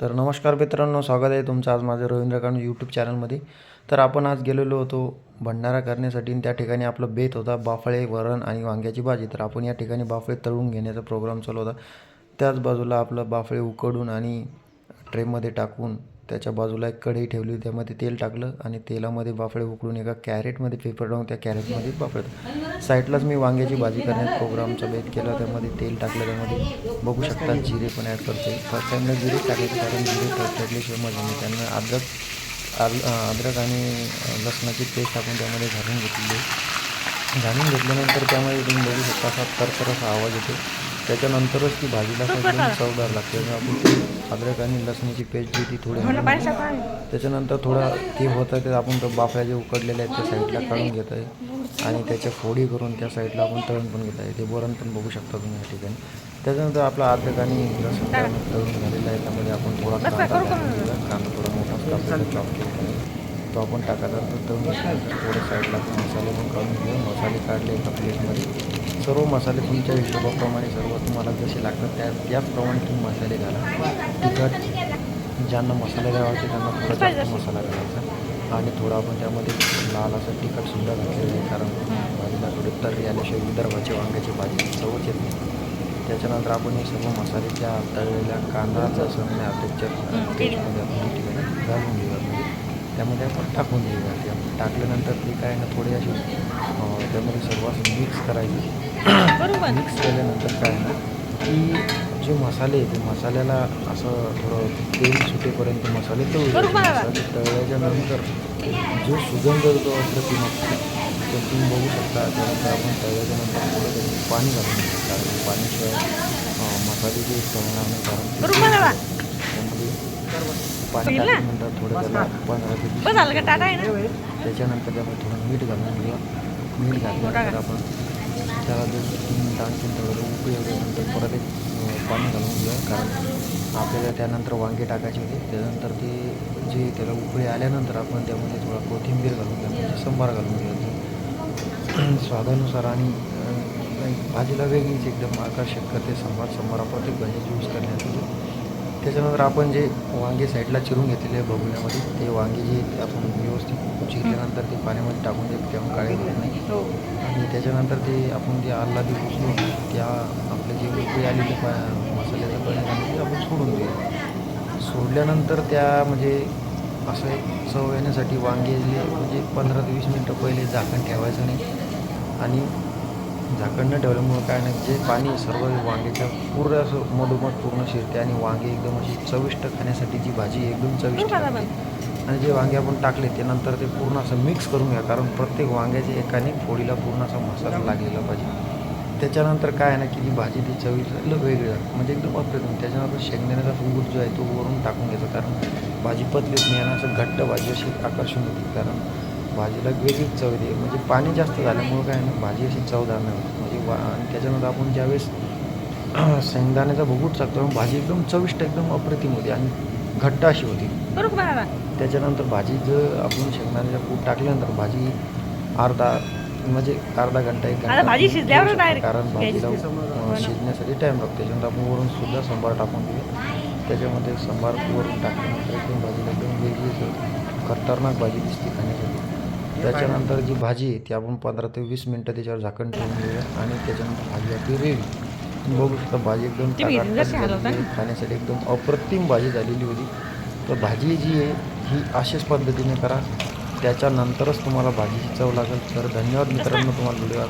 तर नमस्कार मित्रांनो स्वागत आहे तुमचं आज माझं रवींद्र कानू यूट्यूब चॅनलमध्ये तर आपण आज गेलेलो होतो भंडारा करण्यासाठी आणि त्या ठिकाणी आपलं बेत होता बाफळे वरण आणि वांग्याची भाजी. तर आपण या ठिकाणी बाफळे तळून घेण्याचा प्रोग्राम चालू होता. त्याच बाजूला आपलं बाफळे उकडून आणि ट्रेमध्ये टाकून त्याच्या बाजूला एक कढई ठेवली होती त्यामध्ये तेल टाकलं आणि तेलामध्ये बाफळे उकडून एका कॅरेटमध्ये पेपर टाकून त्या कॅरेटमध्ये बाफळत साईडलाच मी वांग्याची भाजी करण्यात प्रोग्रामचा बेत केला त्यामध्ये तेल टाकलं त्यामध्ये बघू शकता जिरे पण ॲड करते फर्स्ट टाईमला जिरे टाकायचे कारण जिरे टाकल्याशिवाय मजा नाही. त्यांना अद्रक अद्रक आणि लसणाची पेस्ट टाकून त्यामध्ये घालून घेतली. घालून घेतल्यानंतर त्यामध्ये तुम्ही बघू शकता असा तरतर असा आवाज येतो. त्याच्यानंतरच ती भाजीला चवदार लागते. आपण ती अद्रक आणि लसणाची पेस्ट जी ती थोडी त्याच्यानंतर थोडा ते होत आहे ते आपण तो बाफळ्या जे उकडलेले आहेत त्या साईडला काढून घेत आहे. आणि त्याच्या फोडी करून त्या साईडला आपण तळून पण घेत आहे. ते वरण पण बघू शकता तुम्ही या ठिकाणी. त्याच्यानंतर आपला अद्रक आणि लसूण तळून झालेला आहे. त्यामध्ये आपण थोडा कांदा थोडा मोठा चॉप आहे. तो आपण टाकायचा तर तळून घेतल्यानंतर थोडं साईडला मसाले पण काढून घेऊ मसाले काढले एका प्लेटमध्ये सर्व मसाले तुमच्या हिशोबाप्रमाणे सर्व तुम्हाला जसे लागतात त्या त्याचप्रमाणे तुम्ही मसाले घाला. तिखट ज्यांना मसाले आवडते त्यांना थोडा जास्त मसाला घालायचा. आणि थोडा आपण त्यामध्ये लाल असं तिखटसुद्धा घातलेलं आहे कारण भाजीला थोडी तर्री आल्याशिवाय विदर्भाची वांग्याची भाजी चवच येत नाही. त्याच्यानंतर आपण हे सर्व मसाले त्या तळलेल्या कांदाचं असं पेस्टमध्ये आपण घालून घेऊया. म्हणजे त्यामध्ये आपण टाकून देऊया. ते आपण टाकल्यानंतर ते काय ना थोडी अशी त्यामध्ये सर्व असं मिक्स करायचं मिक्स केल्यानंतर काय ना की जे मसाले ते मसाल्याला असं थोडं तेल सुटेपर्यंत मसाले तळू द्यायचे. मसाले तळल्याच्या नंतर जो सुगंध जो असतो तो तुम्ही बघू शकता. त्यानंतर आपण तळल्याच्या नंतर थोडं त्याच्यात पाणी घालून कारण पाणीशिवाय मसाले जे तळणार नाही कारण त्यामध्ये पाणी थोडं त्याला पंधरा ते वीस मिनिटं. त्याच्यानंतर त्यामध्ये थोडं मीठ घालून घेऊया. मीठ घातल्यानंतर आपण त्याला जर तीन मिनटं आणखी थोडं उकळी नंतर परत एक पाणी घालून घेऊया. कारण आपल्याला त्यानंतर वांगे टाकायचे होते. त्यानंतर ते जे त्याला उकळी आल्यानंतर आपण त्यामध्ये थोडा कोथिंबीर घालून घ्या म्हणजे संबार घालून घ्यायचं स्वादानुसार आणि भाजीला वेगळीच एकदम आकर्षक करते संबार. संबार प्रत्येक भाजीची यूज करण्यासाठी त्याच्यानंतर आपण जे वांगे साईडला चिरून घेतलेले बघण्यामध्ये ते वांगे जे ते आपण व्यवस्थित चिरल्यानंतर ते पाण्यामध्ये टाकून देत तेव्हा काळे होत नाही. आणि त्याच्यानंतर ते आपण जे आल्लादी उचलून त्या आपले जे उकळी आलेले पा मसाल्याचं पाणी ते आपण सोडून देऊ. सोडल्यानंतर त्या म्हणजे असं एक चव येण्यासाठी वांगे जे म्हणजे पंधरा ते वीस मिनटं पहिले झाकण ठेवायचं नाही. आणि झाकण न ठेवल्यामुळं काय नाही जे पाणी सर्व वांग्याच्या पूर्ण असं मधोमध पूर्ण शिरते आणि वांगे एकदम अशी चविष्ट खाण्यासाठी जी भाजी एकदम चविष्ट आणि जे वांगे आपण टाकले ते नंतर ते पूर्ण असं मिक्स करून घ्या कारण प्रत्येक वांग्याच्या एकाने फोडीला पूर्ण असा मसाला लागलेला पाहिजे. त्याच्यानंतर काय आहे ना की जी भाजी ती चवीला वेगळी लागते. म्हणजे एकदम अप्रतिम. त्याच्यानंतर शेंगदाण्याचा फुंगूर जो आहे तो वरून टाकून घ्यायचा कारण भाजी पतलीच नाही आणि असं घट्ट भाजी अशी आकर्षण होती कारण भाजीला वेगळीच चव येते म्हणजे पाणी जास्त झाल्यामुळं काय ना भाजी अशी चवदार नाही. होत म्हणजे वा आणि त्याच्यानंतर आपण ज्यावेळेस शेंगदाण्याचा भुगूट टाकतो भाजी एकदम चविष्ट एकदम अप्रतिम होती आणि घट्ट अशी होती. त्याच्यानंतर भाजी जर आपण शेंगदाण्याचा कूट टाकल्यानंतर भाजी अर्धा म्हणजे अर्धा घंटा एक घंटा भाजी शिजल्यावर कारण भाजीला शिजण्यासाठी टाईम लागतो. त्याच्यानंतर आपण वरून सुद्धा संबार टाकून देऊ त्याच्यामध्ये संबार वरून टाकल्यानंतर एकदम भाजीला एकदम वेगळीच खतरनाक भाजी दिसते खाण्यासाठी. त्याच्यानंतर जी भाजी आहे ती आपण पंधरा ते वीस मिनटं त्याच्यावर झाकण ठेवून घेऊया आणि त्याच्यानंतर भाजी आपली रेडी बघू शकता भाजी एकदम. खाण्यासाठी एकदम अप्रतिम भाजी झालेली होती. तर भाजी जी आहे ही अशाच पद्धतीने करा. त्याच्यानंतरच तुम्हाला भाजीची चव लागेल. तर धन्यवाद मित्रांनो तुम्हाला व्हिडिओ